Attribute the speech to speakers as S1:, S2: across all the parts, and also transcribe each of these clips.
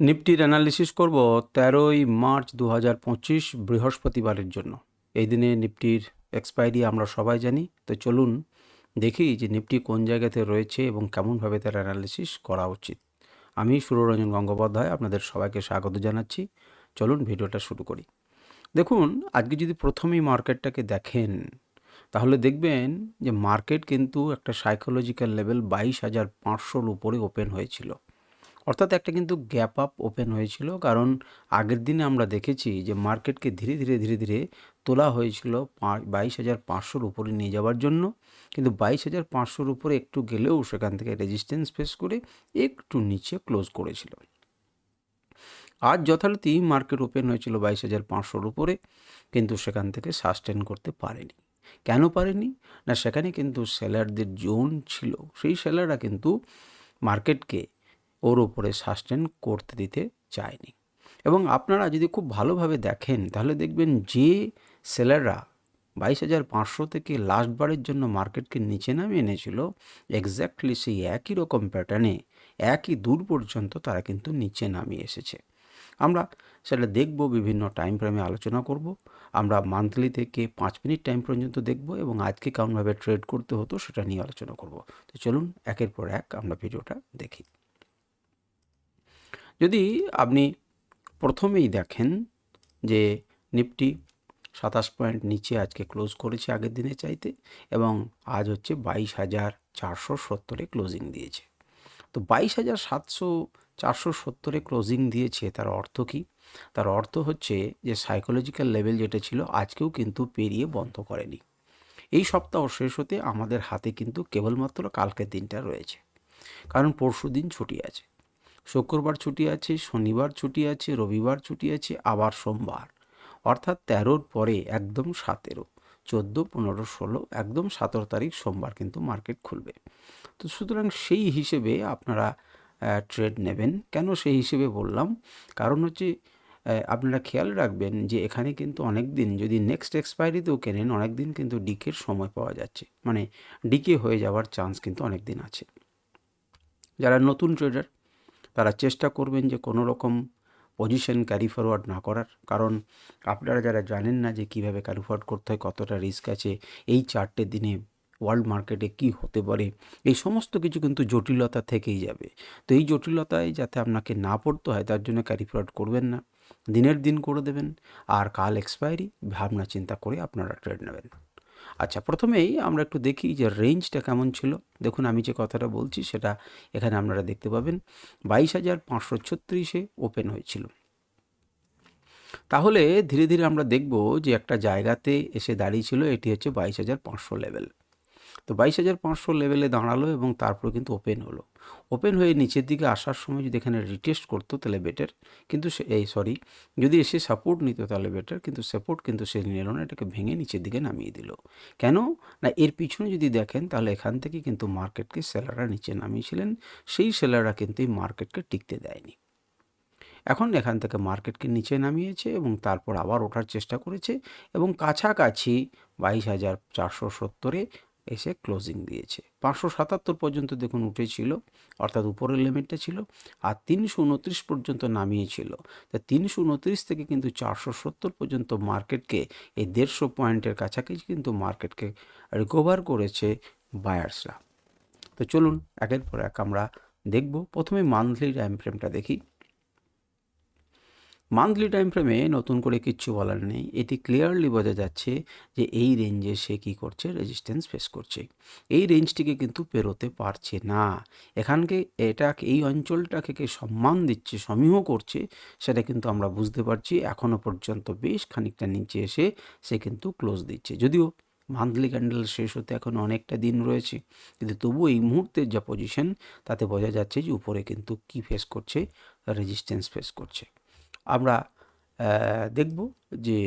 S1: নিফটির analysis করব তেরোই March দু হাজার পঁচিশ বৃহস্পতিবারের জন্য। এই দিনে নিফটির এক্সপায়ারি আমরা সবাই জানি। তো চলুন দেখি যে নিফটি কোন জায়গাতে রয়েছে এবং কেমনভাবে তার অ্যানালিসিস করা উচিত। আমি সুররঞ্জন গঙ্গোপাধ্যায়, আপনাদের সবাইকে স্বাগত জানাচ্ছি। চলুন ভিডিওটা শুরু করি। দেখুন, আজকে যদি প্রথমেই মার্কেটটাকে দেখেন, তাহলে দেখবেন যে মার্কেট কিন্তু একটা সাইকোলজিক্যাল লেভেল বাইশ হাজার পাঁচশোর উপরে ওপেন হয়েছিল। অর্থাৎ একটা কিন্তু গ্যাপ আপ ওপেন হয়েছিল। কারণ আগের দিনে আমরা দেখেছি যে মার্কেটকে ধীরে ধীরে ধীরে ধীরে তোলা হয়েছিল বাইশ হাজার পাঁচশোর উপরে নিয়ে যাওয়ার জন্য। কিন্তু বাইশ হাজার পাঁচশোর উপরে একটু গেলেও সেখান থেকে রেজিস্ট্যান্স ফেস করে একটু নিচে ক্লোজ করেছিল। আজ যথারীতি মার্কেট ওপেন হয়েছিল বাইশ হাজার পাঁচশোর উপরে, কিন্তু সেখান থেকে সাস্টেন করতে পারেনি। কেন পারেনি? না, সেখানে কিন্তু সেলারদের জোন ছিল। সেই সেলাররা কিন্তু মার্কেটকে ওর ওপরে সাস্টেন করতে দিতে চায়নি। এবং আপনারা যদি খুব ভালোভাবে দেখেন, তাহলে দেখবেন যে সেলাররা বাইশ হাজার পাঁচশো থেকে লাস্টবারের জন্য মার্কেটকে নিচে নামিয়ে এনেছিল এক্স্যাক্টলি সেই একই রকম প্যাটার্নে একই দূর পর্যন্ত তারা কিন্তু নিচে নামিয়ে এসেছে। আমরা সেটা দেখব, বিভিন্ন টাইম ফ্রেমে আলোচনা করব। আমরা মান্থলি থেকে পাঁচ মিনিট টাইম পর্যন্ত দেখব এবং আজকে কেমনভাবে ট্রেড করতে হতো সেটা নিয়ে আলোচনা করব। তো চলুন, একের পর এক আমরা ভিডিওটা দেখি। যদি আপনি প্রথমেই দেখেন যে নিফটি সাতাশ পয়েন্ট নিচে আজকে ক্লোজ করেছে আগের দিনে চাইতে এবং আজ হচ্ছে বাইশ হাজার চারশো সত্তরে ক্লোজিং দিয়েছে। তো বাইশ হাজার সাতশো চারশো সত্তরে ক্লোজিং দিয়েছে তার অর্থ কী? তার অর্থ হচ্ছে যে সাইকোলজিক্যাল লেভেল যেটা ছিল আজকেও কিন্তু পেরিয়ে বন্ধ করেনি। এই সপ্তাহ শেষ হতে আমাদের হাতে কিন্তু কেবলমাত্র কালকের দিনটা রয়েছে। কারণ পরশু দিন ছুটি আছে। শুক্রবার ছুটি আছে, শনিবার ছুটি আছে, রবিবার ছুটি আছে, আবার সোমবার। অর্থাৎ তেরোর পরে একদম সতেরো, চোদ্দ, পনেরো, ষোলো, একদম সতেরো তারিখ সোমবার কিন্তু মার্কেট খুলবে। তো সুতরাং সেই হিসেবে আপনারা ট্রেড নেবেন। কেন সেই হিসেবে বললাম? কারণ হচ্ছে আপনারা খেয়াল রাখবেন যে এখানে কিন্তু অনেক দিন যদি নেক্সট এক্সপায়ারিতেও কেনেন অনেক দিন কিন্তু ডিকের সময় পাওয়া যাচ্ছে। মানে ডিকে হয়ে যাওয়ার চান্স কিন্তু অনেক দিন আছে। যারা নতুন ট্রেডার তারা চেষ্টা করবেন যে কোনো রকম পজিশন ক্যারি ফরওয়ার্ড না করার। কারণ আপনারা যারা জানেন না যে কীভাবে ক্যারি ফরওয়ার্ড করতে হয়, কতটা রিস্ক আছে, এই চারটে দিনে ওয়ার্ল্ড মার্কেটে কি হতে পারে, এই সমস্ত কিছু কিন্তু জটিলতা থেকেই যাবে। তো এই জটিলতায় যাতে আপনাকে না পড়তে হয়, তার জন্য ক্যারি ফরওয়ার্ড করবেন না। দিনের দিন করে দেবেন, আর কাল এক্সপায়ারি ভাবনা চিন্তা করে আপনারা ট্রেড নেবেন। আচ্ছা প্রথমেই আমরা একটু দেখি যে রেঞ্জটা কেমন ছিল। দেখুন, আমি যে কথাটা বলছি, সেটা এখানে আপনারা দেখতে পাবেন। বাইশ হাজার পাঁচশো ছত্রিশে ওপেন হয়েছিল। তাহলে ধীরে ধীরে আমরা দেখব যে একটা জায়গাতে এসে দাঁড়িয়েছিল, এটি হচ্ছে বাইশ হাজার পাঁচশো লেভেল তো বাইশ হাজার পাঁচশো লেভেলে দাঁড়াল এবং তারপর কিন্তু ওপেন হলো। ওপেন হয়ে নিচের দিকে আসার সময় যদি এখানে রিটেস্ট করতো তাহলে বেটার কিন্তু সে, এই সরি যদি এসে সাপোর্ট নিত তাহলে বেটার কিন্তু সাপোর্ট কিন্তু সে নিল না, এটাকে ভেঙে নিচের দিকে নামিয়ে দিল। কেন? না, এর পিছনে যদি দেখেন তাহলে এখান থেকে কিন্তু মার্কেটকে সেলাররা নিচে নামিয়েছিলেন, সেই সেলাররা কিন্তু এই মার্কেটকে টিকতে দেয়নি। এখন এখান থেকে মার্কেটকে নিচে নামিয়েছে এবং তারপর আবার ওঠার চেষ্টা করেছে এবং কাছাকাছি বাইশ হাজার চারশো সত্তরে এসে ক্লোজিং দিয়েছে। পাঁচশো সাতাত্তর পর্যন্ত দেখুন উঠেছিল, অর্থাৎ উপরের লিমিটটা ছিল, আর তিনশো উনত্রিশ পর্যন্ত নামিয়েছিল। তা তিনশো উনত্রিশ থেকে কিন্তু চারশো সত্তর পর্যন্ত মার্কেটকে এই দেড়শো পয়েন্টের কাছাকাছি কিন্তু মার্কেটকে রিকভার করেছে বায়ার্সরা তো চলুন, একের পর এক আমরা দেখব। প্রথমে মান্থলি টাইম ফ্রেমটা দেখি। মান্থলি টাইম ফ্রেমে নতুন করে কিচ্ছু বলার নেই। এটি ক্লিয়ারলি বোঝা যাচ্ছে যে এই রেঞ্জে সে কী করছে রেজিস্ট্যান্স ফেস করছে। এই রেঞ্জটিকে কিন্তু পেরোতে পারছে না। এখানকে এটা এই অঞ্চলটাকে কে সম্মান দিচ্ছে, সমীহ করছে, সেটা কিন্তু আমরা বুঝতে পারছি। এখনও পর্যন্ত বেশ খানিকটা নিচে এসে সে কিন্তু ক্লোজ দিচ্ছে। যদিও মান্থলি ক্যান্ডেল শেষ হতে এখন অনেকটা দিন রয়েছে, কিন্তু তবু এই মুহূর্তের যা পজিশন তাতে বোঝা যাচ্ছে যে উপরে কিন্তু কি ফেস করছে রেজিস্ট্যান্স ফেস করছে। আমরা দেখব যে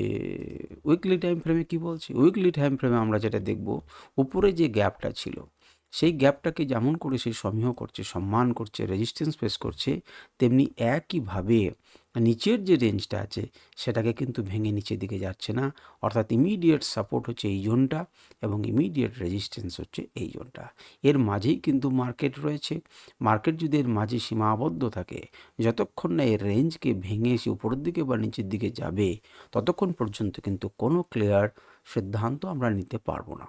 S1: উইকলি টাইম ফ্রেমে কী বলছি? উইকলি টাইম ফ্রেমে আমরা যেটা দেখব, উপরে যে গ্যাপটা ছিল সেই গ্যাপটাকে যেমন করে সে সমীহ করছে, সম্মান করছে রেজিস্ট্যান্স ফেস করছে, তেমনি একইভাবে নিচের যে রেঞ্জটা আছে, সেটাকে কিন্তু ভেঙে নিচের দিকে যাচ্ছে না। অর্থাৎ ইমিডিয়েট সাপোর্ট হচ্ছে এই জোনটা এবং ইমিডিয়েট রেজিস্ট্যান্স হচ্ছে এই জোনটা এর মাঝেই কিন্তু মার্কেট রয়েছে। মার্কেট যদি এর মাঝে সীমাবদ্ধ থাকে, যতক্ষণ না এর রেঞ্জকে ভেঙে এসে উপরের দিকে বা নিচের দিকে যাবে, ততক্ষণ পর্যন্ত কিন্তু কোনো ক্লিয়ার সিদ্ধান্ত আমরা নিতে পারব না।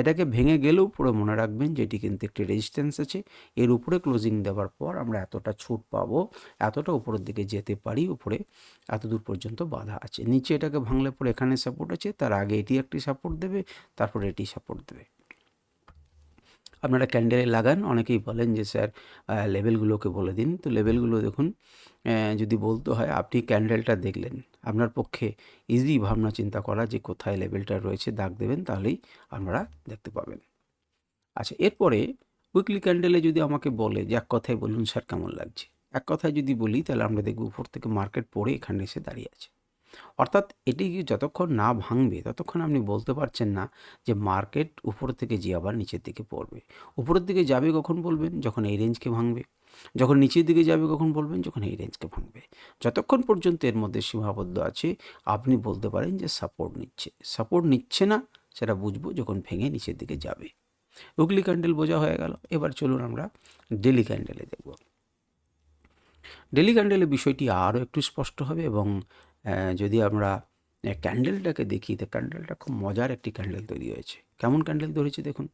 S1: এটাকে ভেঙে গেলেও পুরো মনে রাখবেন যে এটি কিন্তু একটি রেজিস্ট্যান্স আছে। এর উপরে ক্লোজিং দেওয়ার পর আমরা এতটা ছুট পাবো, এতটা উপরের দিকে যেতে পারি, উপরে এত দূর পর্যন্ত বাধা আছে। নিচে এটাকে ভাঙলে পরে এখানে সাপোর্ট আছে, তার আগে এটি একটি সাপোর্ট দেবে, তারপর এটি সাপোর্ট দেবে। আপনারা ক্যান্ডেলে লাগান, অনেকেই বলেন যে, স্যার লেভেলগুলোকে বলে দিন। তো লেভেলগুলো দেখুন যদি বলতে হয়, আপনি ক্যান্ডেলটা দেখলেন। আপনার পক্ষে ইজি ভাবনা চিন্তা করা যে কোথায় লেভেলটা রয়েছে দাগ দেবেন তাহলেই আপনারা দেখতে পাবেন। আচ্ছা এরপরে উইকলি ক্যান্ডেলে যদি আমাকে বলে যে এক কথায় বলুন, স্যার, কেমন লাগছে? এক কথায় যদি বলি, তাহলে আমরা দেখব উপর থেকে মার্কেট পড়ে এখানে এসে দাঁড়িয়ে আছে। অর্থাৎ এটি যতক্ষণ না ভাঙবে, ততক্ষণ আপনি বলতে পারছেন না যে মার্কেট উপর থেকে যে আবার নিচের দিকে পড়বে। উপরের দিকে যাবে কখন বলবেন? যখন এই রেঞ্জকে ভাঙবে। যখন নিচের দিকে যাবে কখন বলবেন? যখন এই রেঞ্জকে ভাঙবে। যতক্ষণ পর্যন্ত এর মধ্যে সীমাবদ্ধ আছে, আপনি বলতে পারেন যে সাপোর্ট নিচ্ছে। সাপোর্ট নিচ্ছে না, সেটা বুঝব যখন ভেঙে নিচের দিকে যাবে। উগলি ক্যান্ডেল বোঝা হয়ে গেল। এবার চলুন আমরা ডেলি ক্যান্ডেলে দেখব। ডেলি ক্যান্ডেলের বিষয়টি আরও একটু স্পষ্ট হবে এবং যদি আমরা ক্যান্ডেলটাকে দেখি, তো ক্যান্ডেলটা খুব মজার একটি ক্যান্ডেল তৈরি হয়েছে। কেমন ক্যান্ডেল ধরেছে দেখুন।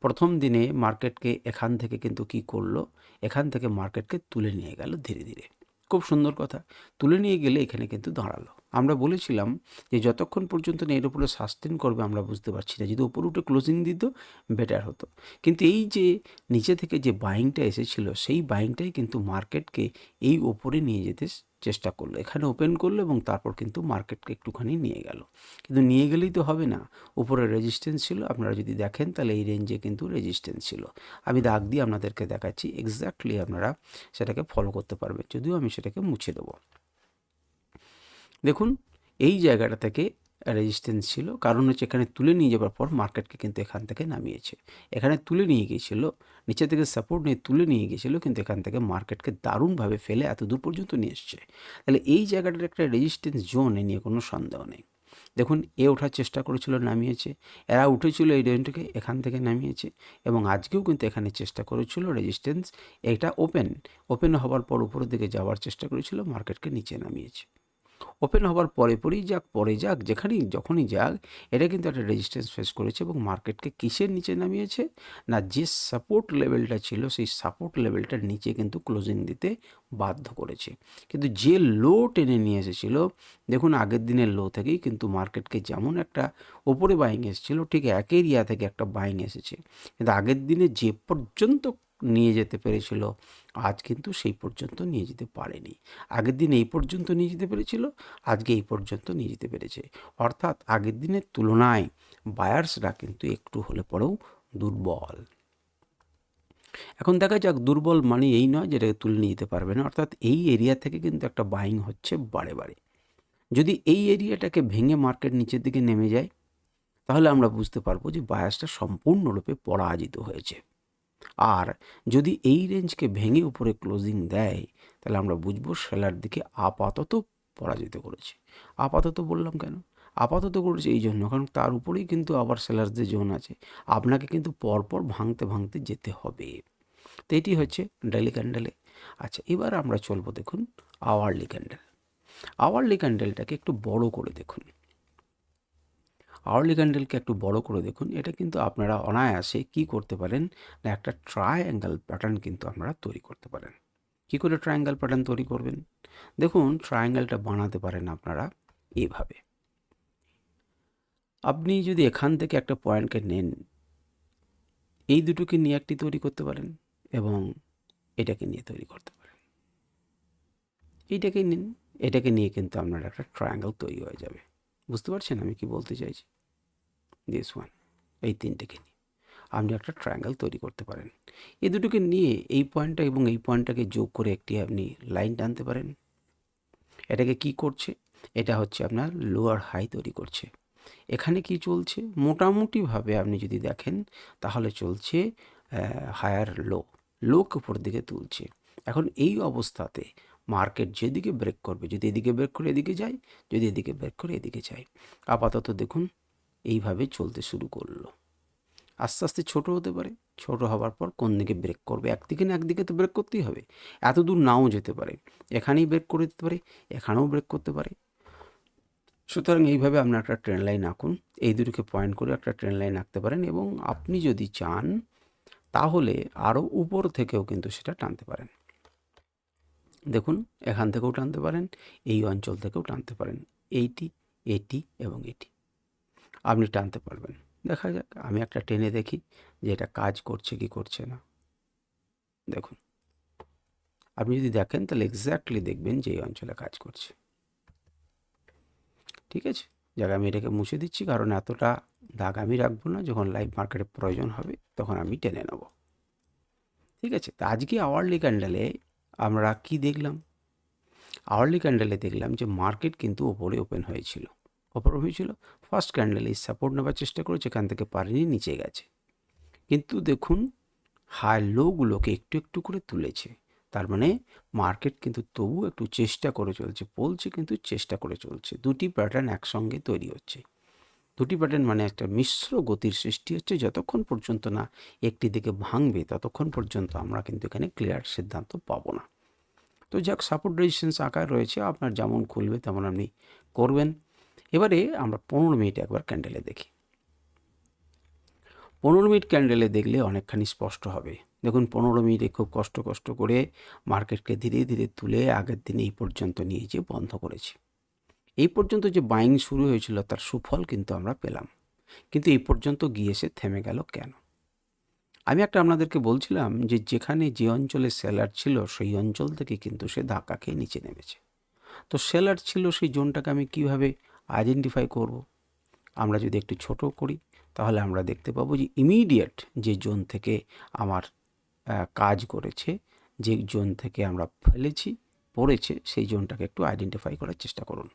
S1: প্রথম দিনে মার্কেটকে এখান থেকে কিন্তু কি করল? এখান থেকে মার্কেটকে তুলে নিয়ে গেল ধীরে ধীরে। খুব সুন্দর কথা। তুলে নিয়ে গেলে এখানে কিন্তু দাঁড়াল। আমরা বলেছিলাম যে যতক্ষণ পর্যন্ত না এর উপরে সাস্টেন করবে আমরা বুঝতে পারছি না। যদি ওপর উঠে ক্লোজিং দিত বেটার হতো। কিন্তু এই যে নিচে থেকে যে বাইংটা এসেছিল, সেই বাইংটাই কিন্তু মার্কেটকে এই ওপরে নিয়ে যেতে চেষ্টা করল। এখানে ওপেন করল এবং তারপর কিন্তু মার্কেটকে একটুখানি নিয়ে গেল। কিন্তু নিয়ে গেলেই তো হবে না। উপরে রেজিস্ট্যান্স ছিল। আপনারা যদি দেখেন তাহলে এই রেঞ্জে কিন্তু রেজিস্ট্যান্স ছিল। আমি দাগ দিয়ে আপনাদেরকে দেখাচ্ছি এক্স্যাক্টলি আপনারা সেটাকে ফলো করতে পারবেন। যদিও আমি সেটাকে মুছে দেবো। দেখুন, এই জায়গাটা থেকে রেজিস্ট্যান্স ছিল। কারণ হচ্ছে এখানে তুলে নিয়ে যাওয়ার পর মার্কেটকে কিন্তু এখান থেকে নামিয়েছে। এখানে তুলে নিয়ে গিয়েছিল নিচে থেকে সাপোর্ট নিয়ে তুলে নিয়ে গিয়েছিল, কিন্তু এখান থেকে মার্কেটকে দারুণভাবে ফেলে এত দূর পর্যন্ত নিয়ে এসছে। তাহলে এই জায়গাটার একটা রেজিস্ট্যান্স জোন নিয়ে কোনো সন্দেহ নেই। দেখুন, এ ওঠার চেষ্টা করেছিল, নামিয়েছে। এরা উঠেছিল এই রেঞ্জটাকে এখান থেকে নামিয়েছে এবং আজকেও কিন্তু এখানে চেষ্টা করেছিল রেজিস্ট্যান্স এটা ওপেন ওপেন হওয়ার পর উপরের দিকে যাওয়ার চেষ্টা করেছিল মার্কেটকে নিচে নামিয়েছে। ওপেন হওয়ার পরে পরেই যাক, পরে যাক, যেখানেই, যখনই যাক, এটা কিন্তু একটা রেজিস্ট্যান্স ফেস করেছে এবং মার্কেটকে কিসের নিচে নামিয়েছে? না, যে সাপোর্ট লেভেলটা ছিল, সেই সাপোর্ট লেভেলটার নিচে কিন্তু ক্লোজিং দিতে বাধ্য করেছে। কিন্তু যে লো টেনে নিয়ে এসেছিল, দেখুন আগের দিনের লো থেকেই কিন্তু মার্কেটকে যেমন একটা ওপরে বাইং এসেছিল, ঠিক এক এরিয়া থেকে একটা বাইং এসেছে। কিন্তু আগের দিনে যে পর্যন্ত নিয়ে যেতে পেরেছিল। আজ কিন্তু সেই পর্যন্ত নিয়ে যেতে পারেনি। আগের দিন এই পর্যন্ত নিয়ে যেতে পেরেছিল, আজকে এই পর্যন্ত নিয়ে যেতে পেরেছে। অর্থাৎ আগের দিনের তুলনায় বায়ার্সরা কিন্তু একটু হলে পরেও দুর্বল। এখন দেখা যাক, দুর্বল মানে এই নয় যেটাকে তুলে নিয়ে যেতে পারবে না। অর্থাৎ এই এরিয়া থেকে কিন্তু একটা বাইং হচ্ছে বারে বারে। যদি এই এরিয়াটাকে ভেঙে মার্কেট নিচের দিকে নেমে যায়, তাহলে আমরা বুঝতে পারব যে বায়াসটা সম্পূর্ণরূপে পরাজিত হয়েছে। আর যদি এই রেঞ্জকে ভেঙে উপরে ক্লোজিং দেয়, তাহলে আমরা বুঝব সেলার দিকে আপাতত পরাজিত করেছে। আপাতত বললাম কেন? আপাতত করেছে এই জন্য, কারণ তার উপরেই কিন্তু আবার সেলার্সদের জোন আছে, আপনাকে কিন্তু পরপর ভাঙতে ভাঙতে যেতে হবে। তো এটি হচ্ছে ডেলি ক্যান্ডেলে আচ্ছা এবার আমরা চলবো দেখুন আওয়ারলি ক্যান্ডেল আওয়ারলি ক্যান্ডেলটাকে একটু বড় করে দেখুন। আওয়ারলি ক্যান্ডেলকে একটু বড় করে দেখুন। এটা কিন্তু আপনারা অনায়াসে কি করতে পারেন না, একটা ট্রায়াঙ্গেল প্যাটার্ন কিন্তু আপনারা তৈরি করতে পারেন। কি করে ট্রায়াঙ্গেল প্যাটার্ন তৈরি করবেন? দেখুন ট্রায়াঙ্গেলটা বানাতে পারেন আপনারা এইভাবে আপনি যদি এখান থেকে একটা পয়েন্টকে নেন, এই দুটোকে নিয়ে একটি তৈরি করতে পারেন এবং এটাকে নিয়ে তৈরি করতে পারেন। এইটাকে নিন, এটাকে নিয়ে কিন্তু আপনার একটা ট্রায়াঙ্গেল তৈরি হয়ে যাবে। বুঝতে পারছেন আমি কি বলতে চাইছি? দিস ওয়ান এই তিনটেকে নিয়ে। আপনি একটা ট্রায়াঙ্গেল তৈরি করতে পারেন। এই দুটোকে নিয়ে এই পয়েন্টটা এবং এই পয়েন্টটাকে যোগ করে একটি আপনি লাইন টানতে পারেন। এটাকে কি করছে? এটা হচ্ছে আপনার লোয়ার হাই তৈরি করছে। এখানে কি চলছে? মোটামুটিভাবে আপনি যদি দেখেন, তাহলে চলছে হায়ার লো লোক উপর দিকে তুলছে। এখন এই অবস্থাতে মার্কেট যেদিকে ব্রেক করবে, যদি এদিকে ব্রেক করে এদিকে যায়, যদি এদিকে ব্রেক করে এদিকে যায়। আপাতত দেখুন এইভাবে চলতে শুরু করল। আস্তে আস্তে ছোট হতে পারে, ছোট হওয়ার পর কোন দিকে ব্রেক করবে? একদিকে না একদিকে তো ব্রেক করতেই হবে। এত দূর নাও যেতে পারে। এখানেই ব্রেক করে দিতে পারে, এখানেও ব্রেক করতে পারে। সুতরাং এইভাবে আপনার একটা ট্রেন লাইন আঁকুন। এই দুটোকে পয়েন্ট করে একটা ট্রেন লাইন আঁকতে পারেন এবং আপনি যদি চান, তাহলে আরও উপর থেকেও কিন্তু সেটা টানতে পারেন। দেখুন, এখান থেকেও টানতে পারেন, এই অঞ্চল থেকেও টানতে পারেন। এইটি, এটি এবং এটি। আপনি টানতে পারবেন। দেখা যাক, আমি একটা টেনে দেখি যে এটা কাজ করছে কি করছে না। দেখুন। আপনি যদি দেখেন, তাহলে এক্স্যাক্টলি দেখবেন যে এই অঞ্চলে কাজ করছে। ঠিক আছে? যাক, আমি এটাকে মুছে দিচ্ছি, কারণ এতটা দাগ আমি রাখব না। যখন লাইভ মার্কেটে প্রয়োজন হবে, তখন আমি টেনে নেব। ঠিক আছে? তা আজকে আওয়ারলি ক্যান্ডেলে আমরা কি দেখলাম? আওয়ারলি ক্যান্ডেলে দেখলাম যে মার্কেট কিন্তু ওপরে ওপেন হয়েছিল। ওপর হয়েছিল? ফার্স্ট ক্যান্ডেলে সাপোর্ট নেওয়ার চেষ্টা করেছে এখান থেকে পারেনি নিচে গেছে। কিন্তু দেখুন, হাই লোগুলোকে একটু একটু করে তুলেছে। তার মানে মার্কেট কিন্তু তবু একটু চেষ্টা করে চলছে, বলছে কিন্তু চেষ্টা করে চলছে। দুটি প্যাটার্ন একসঙ্গে তৈরি হচ্ছে। দুটি প্যাটার্ন মানে একটা মিশ্র গতির সৃষ্টি হচ্ছে, যতক্ষণ পর্যন্ত না একটি দিকে ভাঙবে, ততক্ষণ পর্যন্ত আমরা কিন্তু এখানে ক্লিয়ার সিদ্ধান্ত পাবো না। তো যাক, সাপোর্ট রেজিস্ট্যান্স আকার রয়েছে, আপনার যেমন খুলবে তেমন আপনি করবেন। এবারে আমরা পনেরো মিনিট একবার ক্যান্ডেলে দেখি। পনেরো মিনিট ক্যান্ডেলে দেখলে অনেকখানি স্পষ্ট হবে। দেখুন, পনেরো মিনিটে খুব কষ্ট কষ্ট করে মার্কেটকে ধীরে ধীরে তুলে আগের দিন এই পর্যন্ত নিয়ে যেয়ে বন্ধ করেছি। এই পর্যন্ত যে বাইং শুরু হয়েছিল, তার সুফল কিন্তু আমরা পেলাম। কিন্তু এই পর্যন্ত গিয়ে সে থেমে গেল কেন? আমি একটা আপনাদেরকে বলছিলাম যে যেখানে যে অঞ্চলে সেলার ছিল, সেই অঞ্চল থেকে কিন্তু সে ধাক্কা খেয়ে নিচে নেমেছে। তো সেলার ছিল সেই জোনটাকে আমি কীভাবে আইডেন্টিফাই করব। আমরা যদি একটু ছোট করি, তাহলে আমরা দেখতে পাবো যে ইমিডিয়েট যে জোন থেকে আমার কাজ করেছে, যে জোন থেকে আমরা ফেলেছি, পড়েছে, সেই জোনটাকে একটু আইডেন্টিফাই করার চেষ্টা করুন।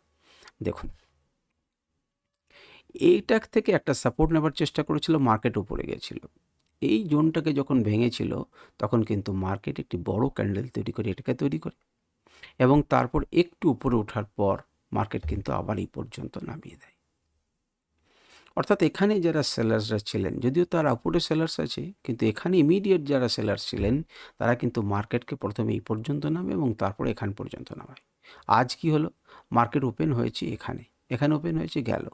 S1: দেখুন। এইটার থেকে একটা সাপোর্ট নেবার চেষ্টা করেছিল মার্কেট উপরে গেছিল। এই জোনটাকে যখন ভেঙেছিল, তখন কিন্তু মার্কেট একটি বড় ক্যান্ডেল তৈরি করে, এটাকে তৈরি করে। এবং তারপর একটু উপরে ওঠার পর মার্কেট কিন্তু আবার এই পর্যন্ত নামিয়ে দেয়। অর্থাৎ এখানে যারা সেলার্সরা ছিলেন, যদিও তার উপরে সেলার্স আছে, কিন্তু এখানে ইমিডিয়েট যারা সেলার্স ছিলেন, তারা কিন্তু মার্কেটকে প্রথমে এই পর্যন্ত নামে এবং তারপরে এখান পর্যন্ত নামায়। আজ কি হলো? মার্কেট ওপেন হয়েছে এখানে। এখানে ওপেন হয়েছে গেল।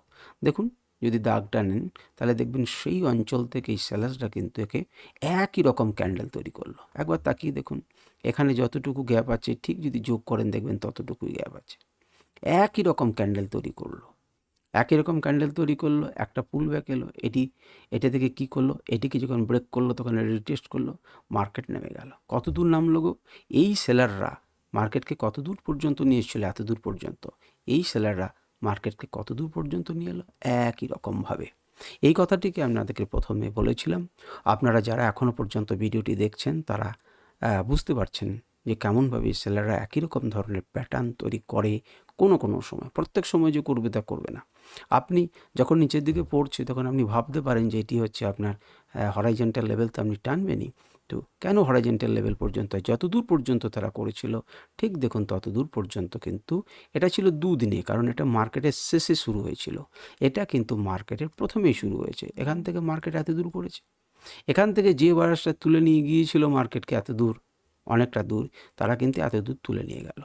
S1: দেখুন, যদি দাগটা নেন, তাহলে দেখবেন সেই অঞ্চল থেকে এই সেলার্সরা কিন্তু একে একই রকম ক্যান্ডেল তৈরি করল। একবার তাকিয়ে দেখুন, এখানে যতটুকু গ্যাপ আছে, ঠিক যদি যোগ করেন, দেখবেন ততটুকুই গ্যাপ আছে। একই রকম ক্যান্ডেল তৈরি করল। একই রকম ক্যান্ডেল তৈরি করল, একটা পুল ব্যাক এলো, এটি, এটা থেকে কি করল, এটিকে যখন ব্রেক করল, তখন রিটেস্ট করল মার্কেট নেমে গেল। কত দূর নামলো গো? এই সেলাররা মার্কেটকে কত দূর পর্যন্ত নিয়ে এসেছিল, এত দূর পর্যন্ত? এই সেলাররা মার্কেটকে কত দূর পর্যন্ত নিয়ে এলো? একই রকমভাবে এই কথাটিকে আপনাদেরকে প্রথমে বলেছিলাম। আপনারা যারা এখনও পর্যন্ত ভিডিওটি দেখছেন, তারা বুঝতে পারছেন যে কেমনভাবে সেলাররা একই রকম ধরনের প্যাটার্ন তৈরি করে কোনো কোনো সময়। প্রত্যেক সময় যে করবে, তা করবে না। আপনি যখন নিচের দিকে পড়ছে, তখন আপনি ভাবতে পারেন যে এটি হচ্ছে আপনার হরাইজেন্টাল লেভেল তো আপনি টানবেনই। তো কেন হরাইজেন্টাল লেভেল পর্যন্ত? যত দূর পর্যন্ত তারা করেছিল, ঠিক দেখুন তত দূর পর্যন্ত কিন্তু এটা ছিল দুদিনে, কারণ এটা মার্কেটের শেষে শুরু হয়েছিল। এটা কিন্তু মার্কেটের প্রথমেই শুরু হয়েছে। এখান থেকে মার্কেট এত দূর করেছে। এখান থেকে যে বারাসটা তুলে নিয়ে গিয়েছিল মার্কেটকে এত দূর, অনেকটা দূর, তারা কিন্তু এত দূর তুলে নিয়ে গেল।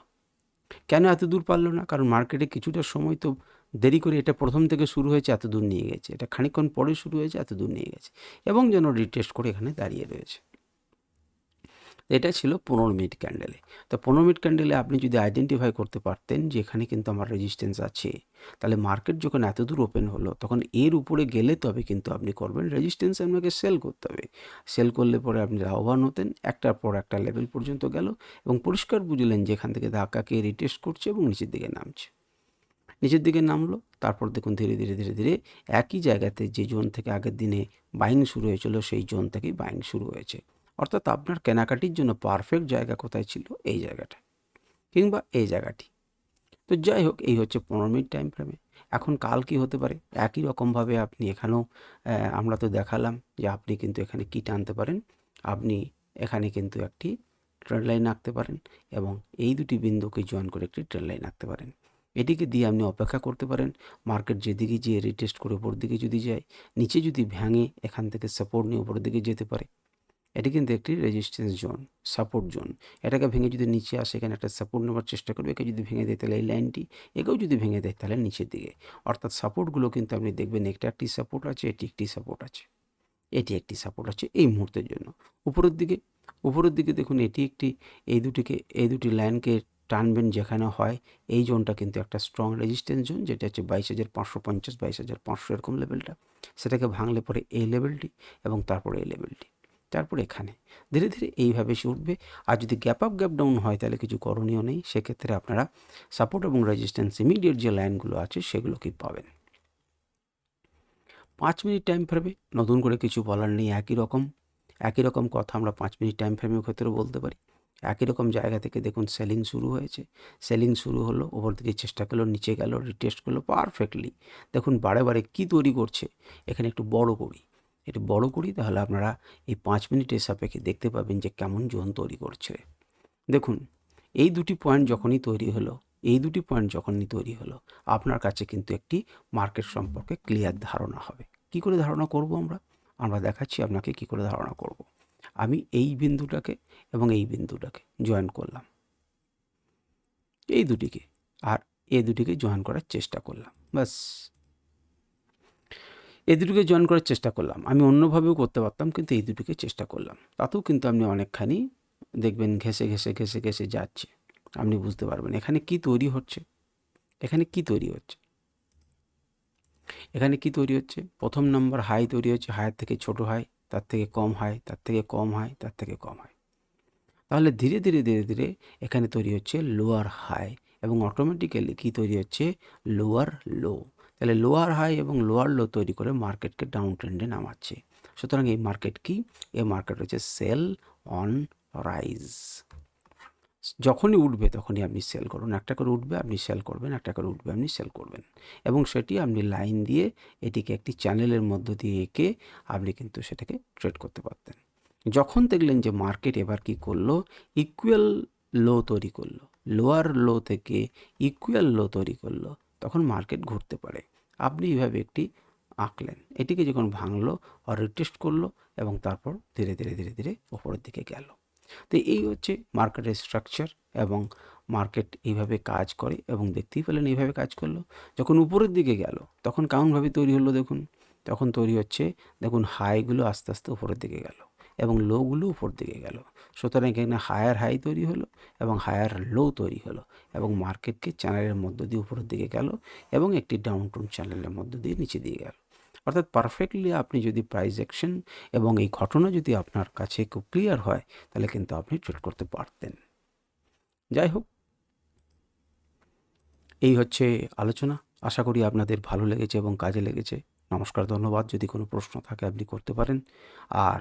S1: কেন এত দূর পারল না? কারণ মার্কেটে কিছুটা সময় তো দেরি করে এটা প্রথম থেকে শুরু হয়েছে, এত দূর নিয়ে গেছে। এটা খানিকক্ষণ পরে শুরু হয়েছে, এত দূর নিয়ে গেছে। এবং যেন রিটেস্ট করে এখানে দাঁড়িয়ে রয়েছে। এটা ছিল পনেরো মিনিট ক্যান্ডেলে তো পনেরো মিনিট ক্যান্ডেলে আপনি যদি আইডেন্টিফাই করতে পারতেন যে এখানে কিন্তু আমার রেজিস্ট্যান্স আছে, তাহলে মার্কেট যখন এত দূর ওপেন হলো, তখন এর উপরে গেলে তবে কিন্তু আপনি করবেন রেজিস্ট্যান্স আপনাকে সেল করতে হবে। সেল করলে পরে আপনি লাভবান হতেন, একটার পর একটা লেভেল পর্যন্ত গেল এবং পরিষ্কার বুঝলেন যে এখান থেকে ধাক্কাকে রিটেস্ট করছে এবং নিচের দিকে নামছে। নিচের দিকে নামলো, তারপর দেখুন ধীরে ধীরে ধীরে ধীরে একই জায়গাতে যে জোন থেকে আগের দিনে বাইং শুরু হয়েছিল, সেই জোন থেকেই বাইং শুরু হয়েছে। অর্থাৎ আপনার কেনাকাটির জন্য পারফেক্ট জায়গা কোথায় ছিল? এই জায়গাটা কিংবা এই জায়গাটি। তো যাই হোক, এই হচ্ছে পনেরো মিনিট টাইম ফ্রেমে এখন কাল কি হতে পারে? একই রকমভাবে আপনি এখানেও আমরা তো দেখালাম যে আপনি কিন্তু এখানে কী টানতে পারেন। আপনি এখানে কিন্তু একটি ট্রেন লাইন আঁকতে পারেন এবং এই দুটি বিন্দুকে জয়েন করে একটি ট্রেন লাইন আঁকতে পারেন। এটিকে দিয়ে আপনি অপেক্ষা করতে পারেন। মার্কেট যেদিকে যেয়ে রিটেস্ট করে উপর দিকে যদি যায়, নিচে যদি ভ্যাঙে এখান থেকে সাপোর্ট নিয়ে উপরের দিকে যেতে পারে এটি কিন্তু একটি রেজিস্ট্যান্স জোন সাপোর্ট জোন এটাকে ভেঙে যদি নিচে আসে, এখানে একটা সাপোর্ট নেওয়ার চেষ্টা করবে। একে যদি ভেঙে দেয় তাহলে এই লাইনটি একেও যদি ভেঙে দেয় তাহলে নিচের দিকে। অর্থাৎ সাপোর্টগুলো কিন্তু আপনি দেখবেন একটা একটি সাপোর্ট আছে, এটি একটি সাপোর্ট আছে। এটি একটি সাপোর্ট আছে এই মুহূর্তের জন্য। উপরের দিকে উপরের দিকে দেখুন এটি একটি, এই দুটিকে, এই দুটি লাইনকে টানবেন যেখানে হয়, এই জোনটা কিন্তু একটা স্ট্রং রেজিস্ট্যান্স জোন যেটা হচ্ছে বাইশ হাজার পাঁচশো পঞ্চাশ, বাইশ হাজার পাঁচশো এরকম লেভেলটা সেটাকে ভাঙলে পরে এই লেভেলটি এবং তারপরে এই লেভেলটি তারপরে এখানে। ধীরে ধীরে এইভাবে সে উঠবে। আর যদি গ্যাপ আপ গ্যাপ ডাউন হয়, তাহলে কিছু করণীয় নেই। সেক্ষেত্রে আপনারা সাপোর্ট এবং রেজিস্ট্যান্স ইমিডিয়েট যে লাইনগুলো আছে সেগুলোকেই পাবেন। পাঁচ মিনিট টাইম ফ্রেমে নতুন করে কিছু বলার নেই। একই রকম একই রকম কথা আমরা পাঁচ মিনিট টাইম ফ্রেমের ক্ষেত্রে বলতে পারি। একই রকম জায়গা থেকে দেখুন সেলিং শুরু হয়েছে। সেলিং শুরু হলো, ওপর দিকে চেষ্টা করল, নিচে গেল রিটেস্ট করল পারফেক্টলি দেখুন, বারে বারে কী তৈরি করছে। এখানে একটু বড় করি। একটু বড় করি, তাহলে আপনারা এই পাঁচ মিনিটের সাপেক্ষে দেখতে পাবেন যে কেমন জোন তৈরি করছে। দেখুন, এই দুটি পয়েন্ট যখনই তৈরি হলো, এই দুটি পয়েন্ট যখনই তৈরি হলো, আপনার কাছে কিন্তু একটি মার্কেট সম্পর্কে ক্লিয়ার ধারণা হবে। কি করে ধারণা করব আমরা? আমরা দেখাচ্ছি আপনাকে কি করে ধারণা করব। আমি এই বিন্দুটাকে এবং এই বিন্দুটাকে জয়েন করলাম। এই দুটিকে, আর এই দুটিকে জয়েন করার চেষ্টা করলাম। বাস এই দুটোকে জয়েন করার চেষ্টা করলাম। আমি অন্যভাবেও করতে পারতাম, কিন্তু এই দুটিকে চেষ্টা করলাম। তাতেও কিন্তু আপনি অনেকখানি দেখবেন ঘেসে ঘেসে ঘেসে ঘেসে যাচ্ছে। আপনি বুঝতে পারবেন এখানে কি তৈরি হচ্ছে। এখানে কি তৈরি হচ্ছে? এখানে কি তৈরি হচ্ছে? প্রথম নাম্বার হাই তৈরি হচ্ছে। হাইয়ের থেকে ছোট হাই তার থেকে কম হাই তার থেকে কম হাই তার থেকে কম হাই তাহলে ধীরে ধীরে ধীরে ধীরে এখানে তৈরি হচ্ছে লোয়ার হাই এবং অটোমেটিক্যালি কি তৈরি হচ্ছে? লোয়ার লো তাহলে লোয়ার হাই এবং লোয়ার লো তৈরি করে মার্কেটকে ডাউন ট্রেন্ডে নামাচ্ছে। সুতরাং এই মার্কেট কি? এই মার্কেট হচ্ছে সেল অন রাইজ যখনই উঠবে তখনই আপনি সেল করুন। একটা করে উঠবে, আপনি সেল করবেন, একটা করে উঠবে, আপনি সেল করবেন। এবং সেটি আপনি লাইন দিয়ে এটিকে একটি চ্যানেলের মধ্য দিয়ে এঁকে আপনি কিন্তু সেটাকে ট্রেড করতে পারতেন। যখন দেখলেন যে মার্কেট এবার কি করল? ইকুয়াল লো তৈরি করল। লোয়ার লো থেকে ইকুয়াল লো তৈরি করল। তখন মার্কেট ঘুরতে পারে। আপনি এইভাবে একটি আঁকলেন। এটিকে যখন ভাঙলো আর রিটেস্ট করল এবং তারপর ধীরে ধীরে ধীরে ধীরে ওপরের দিকে গেল। তো এই হচ্ছে মার্কেটের স্ট্রাকচার এবং মার্কেট এইভাবে কাজ করে এবং দেখতেই পেলেন এইভাবে কাজ করল। যখন উপরের দিকে গেল, তখন কেমনভাবে তৈরি হলো দেখুন। তখন তৈরি হচ্ছে, দেখুন হাইগুলো আস্তে আস্তে উপরের দিকে গেল। এবং লোগুলো উপর দিকে গেল। সুতরাং এখানে হায়ার হাই তৈরি হলো এবং হায়ার লো তৈরি হলো এবং মার্কেটকে চ্যানেলের মধ্য দিয়ে উপরের দিকে গেল এবং একটি ডাউন টুন চ্যানেলের মধ্য দিয়ে নিচে দিয়ে গেল। অর্থাৎ পারফেক্টলি আপনি যদি প্রাইস অ্যাকশন এবং এই ঘটনা যদি আপনার কাছে খুব ক্লিয়ার হয়, তাহলে কিন্তু আপনি ট্রেড করতে পারতেন। যাই হোক, এই হচ্ছে আলোচনা। আশা করি আপনাদের ভালো লেগেছে এবং কাজে লেগেছে। নমস্কার, ধন্যবাদ। যদি কোনো প্রশ্ন থাকে, আপনি করতে পারেন। আর